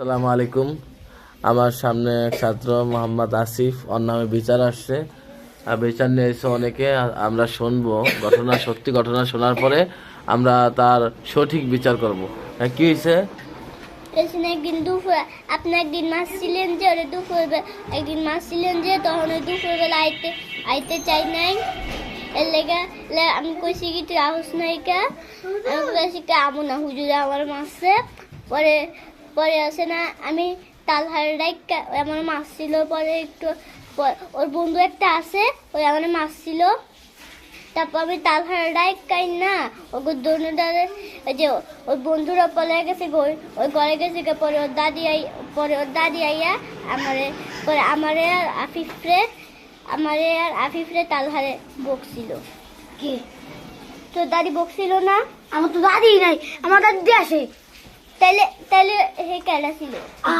আসসালামু আলাইকুম। আমার সামনে এক ছাত্র মোহাম্মদ আসিফ। ওর নামে বিচার আসছে। আর বিচার নিয়ে এসে অনেকে। আমরা শুনব। ঘটনা সত্যি ঘটনা শোনার পরে আমরা তার সঠিক বিচার করব। হ্যাঁ, কি হয়েছে? একদিন দুপুর আপনি একদিন মাছ ছিলেন যে ওরে দুপুর একদিন মাছ ছিলেন যে তখন ওই দুপুর বেলা আইতে আইতে চাই নাই। এর লেগে আমি কইছি কি তুই আহস নাই কা? আমি কইছি আমু না হুজুরে আমার মাছছে পরে পরে আসে না আমি তালহার ডাইক আমার মাছ ছিল পরে একটু ওর বন্ধু একটা আছে ওই আমার মাছ ছিল তারপর আমি তাল হারাই কাই না ওকে দাদা যে ওর বন্ধুরা পলে গেছে ওই ঘরে গেছে পরে ওর দাদি আই পরে ওর দাদি আইয়া আমারে পরে আমারে আর আফিফরে আমারে আর আফিফরে তাল হারে বকছিল। কে? তো দাদি বকছিল না? আমার তো দাদি নাই আমার দাদি আসে। তাইলে তাইলে হে কেডা ছিল? আ।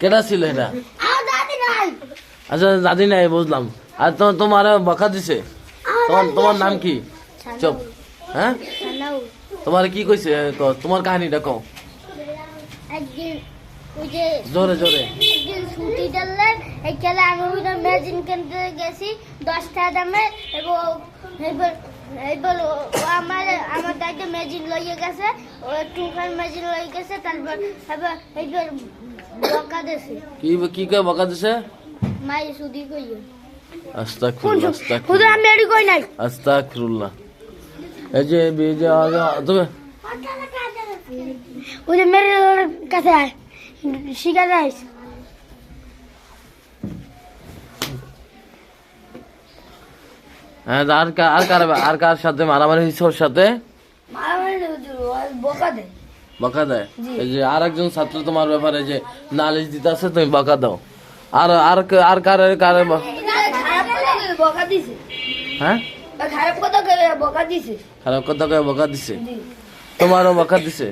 কেটা ছিল এটা আচ্ছা দাদি নাই বুঝলাম। আর তো তোমার বকা দিছে? তোমার তোমার নাম কি? চুপ। হ্যাঁ তোমার কি কইছে ক- তোমার কাহিনীটা কও। জোরে জোরে। একদিন ছুটি দিলেন এই খেলে আমি ওইটা মেজিন কিনতে গেছি দশ টাকা দামে এবং এবার এবার ও- আমার আমার দায়িত্ব মেজিন লইয়ে গেছে ও টুকার মেজিন লইয়ে গেছে তারপর এবার এইবার বকা দিছে। কি কি কয় বকা দিছে? মায়ের সুদি কইয়ে। আস্তাগফিরুল্লাহ আস্তাগফিরুল্লাহ। আমি এডি কই নাই? আস্তাগফিরুল্লাহ। এই যে এই যে আগে- তুমি ওই যে মেরে কাছে আয়। শিখা যাইস হ্যাঁ আর আর কার আর কার সাথে মারামারি হয়েছে ওর সাথে? বকা দেয়। এই যে আর একজন ছাত্র তোমার ব্যাপারে যে নালিশ দিতে আছে তুমি বকা দাও। আর আর আর কার কার খারাপ কথা বকা দিছে। হ্যাঁ? খারাপ কথা কই বকা দিছে। খারাপ কথা কয়ে বকা দিছে? তোমারও বকা দিছে?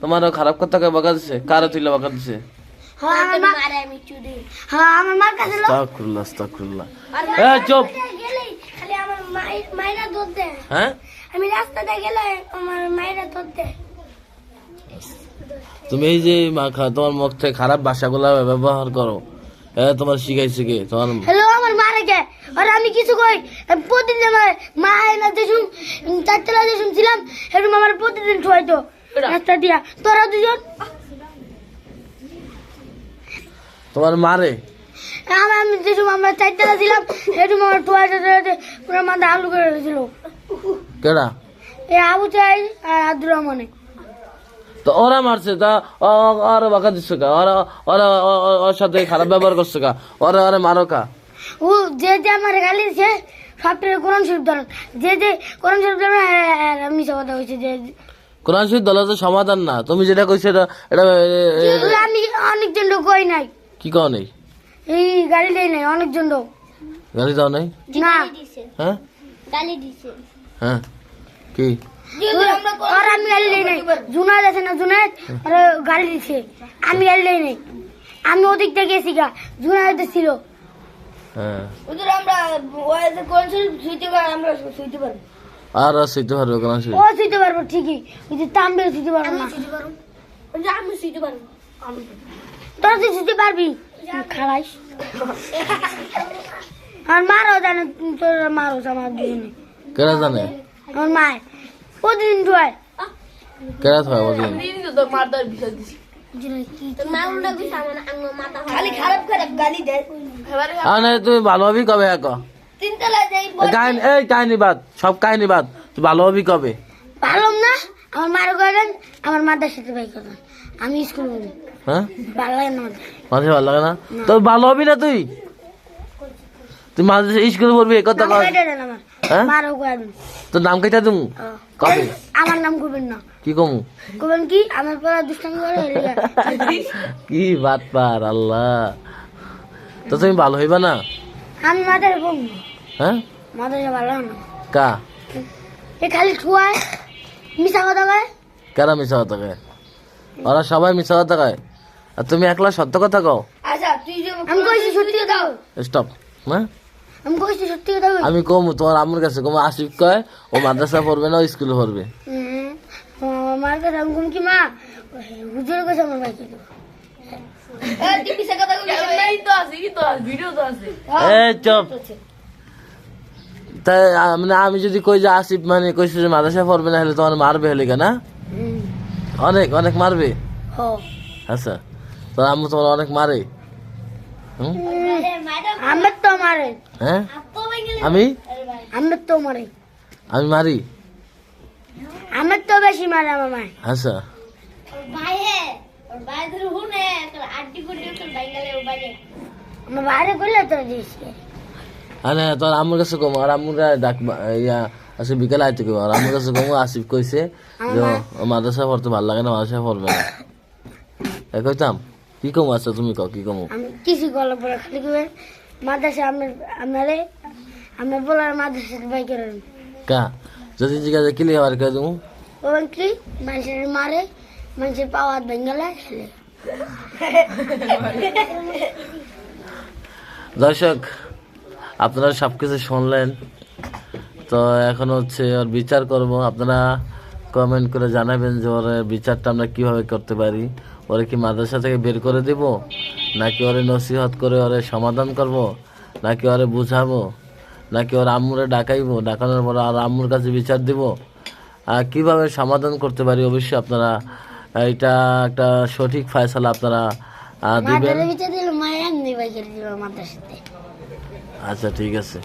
তোমারও খারাপ কথা কয়ে বকা দিছে? কারও তুইলে বকা দিছে? হ্যাঁ আমার মা মারে আমি চুদি হ্যাঁ চুপ। মায়েরা দুধ হ্যাঁ? আমি রাস্তাতে গেলে আমার মায়েরা দুধ দেয় তুমি এই যে মা- খা- তোমার মুখ থেকে খারাপ ভাষাগুলা ব্যবহার করো। এ তোমার শিখাইছে কে? তোমার হ্যালো আমার মা রেখে। আর আমি কিছু কই? প্রতিদিন আমার মা হয় না যে শুন চারতলা যে শুনছিলাম এরকম আমার প্রতিদিন ঠোয়াইতো রাস্তা দিয়া। তোরা দুজন? তোমার মারে আমার আমি যে সময় আমরা আমার পুরো মাথা আলু করে গেছিল কেডা? এই আবু চাই আর আব্দুর রহমানে তো ওরা মারছে তা ও- ও- ওরা বাঁকা দিচ্ছে কা? ওরা ওরা ও- ও- ওর সাথে খারাপ ব্যবহার করছে কা? ওরা ওরা মারো কা? ও যে যে আমার গালি দিছে সবটার কোরআন শরীফ ধরেন যে যে কোরআন শরীফ ধরেন আমি সব কথা হয়েছে যে কোরআন শরীফ দল তো সমাধান না। তুমি যেটা কইছো এটা এটা এ- এ- আমি অনেকজন লোক কই নাই। কি কও নেই? এই গাড়ি দেয় নাই অনেকজন লোক। গালি দাও নাই? না। দিছে। হ্যাঁ? গালি দিছে। হ্যাঁ। কি? আর আমি গাড়ি দেই নাই। জুনাদ আছে না জুনাদ আর গাড়ি দিছে। আমি গাড়ি দেই নাই। আমি ওদিক থেকে গেছি গা। জুনাদ ছিল। হ্যাঁ। শুইতে পারব। ও শুইতে পারব ঠিকই। ওই যে তাম্বেল শুইতে পারব না। আমি শুইতে পারব। তোরা তুই শুইতে পারবি? আর মারও জানে তোর মারও আমার দুজনে কেডা জানে? আমার মায় প্রতিদিন ঠোয়ায় কেডা থাকবে বদিন মাউন্ডা কইছে আমার আমার মাথা খালি খারাপ খারাপ গালি দেয় আর না তুমি ভালোভাবেই কবে এক? তিনতলায় এই কাহিনী বাদ সব কাহিনী বাদ। তুই ভালোভাবেই কবে? ভালো না আমার মার করেন আমার মাদার সাথে ভাই করেন আমি স্কুল করি হ্যাঁ? ভালো লাগে না মাঝে ভালো লাগে না? তো ভালো হবি না তুই? তুই মাঝে স্কুলে পড়বি কথা হ্যাঁ? তোর নাম কেটে তুমি কবে? আমার নাম করবেন না। কি কমু? করবেন কি? আমার পড়া দুষ্টামি করে কি বাত পার আল্লাহ। তো তুমি ভালো হইবা না? আমি মাদার হ্যাঁ? মাদার ভালো না। কা? এ খালি ঠুয়ায় মিশা কথা কয়। কারা মিশা কথা কয়? ওরা সবাই মিশা কথা কয়। আর তুমি একলা সত্য কথা কও? আচ্ছা আমি কইছি সত্যি কথা স্টপ হ্যাঁ আমি কইছি সত্যি কথা আমি কম তোমার আমার কাছে কম। আসিফ কয় ও মাদ্রাসা পড়বে না ও স্কুলে পড়বে। হুম, কাছে আমি কম কি মা? হুজুর কাছে আমার বাইকে দেবো তাই মানে আমি যদি কই যে আসিফ মানে কইছে যে মাদ্রাসা পড়বে না হলে তোমার মারবে হলে কেনা অনেক অনেক মারবে? আচ্ছা তোর আম্মু তোমার অনেক মারে? আমার তো মারে। হ্যাঁ? আমি? আমার তো মারে। আমি মারি? আমার তো বেশি মারে আমার মায় আচ্ছা। আরে তোর আম্মুর কাছে কম আর আম্মুরা ডাক ইয়া আজকে বিকালে আইতে কম আর আম্মুর কাছে কম আসিফ কইছে যে মাদ্রাসা পড়তে ভালো লাগে না মাদ্রাসা পড়বে না? এ কইতাম কি কম আচ্ছা তুমি কও কি কম? আমি কিছু গল্প পরে খালি করবেন মাদ্রাসা আমার আমারে আমার বলার মাদ্রাসা বাই করে কা? যদি জিজ্ঞাসা কিলি আবার কে তুমি ও কি? মানুষের মারে মানুষের পাওয়ার বেঙ্গলে খেলে। দর্শক আপনারা সব কিছু শুনলেন। তো এখন হচ্ছে ওর বিচার করব। আপনারা কমেন্ট করে জানাবেন যে ওর বিচারটা আমরা কীভাবে করতে পারি। ওরে কি মাদ্রাসা থেকে বের করে দিব? নাকি ওরে নসিহত করে ওরে সমাধান করব? নাকি ওরে বুঝাবো? নাকি ওর আম্মুরে ডাকাইবো? ডাকানোর পর আর আম্মুর কাছে বিচার দিব? আর কীভাবে সমাধান করতে পারি অবশ্যই আপনারা এটা একটা সঠিক ফয়সালা আপনারা দিবেন। আচ্ছা ঠিক আছে।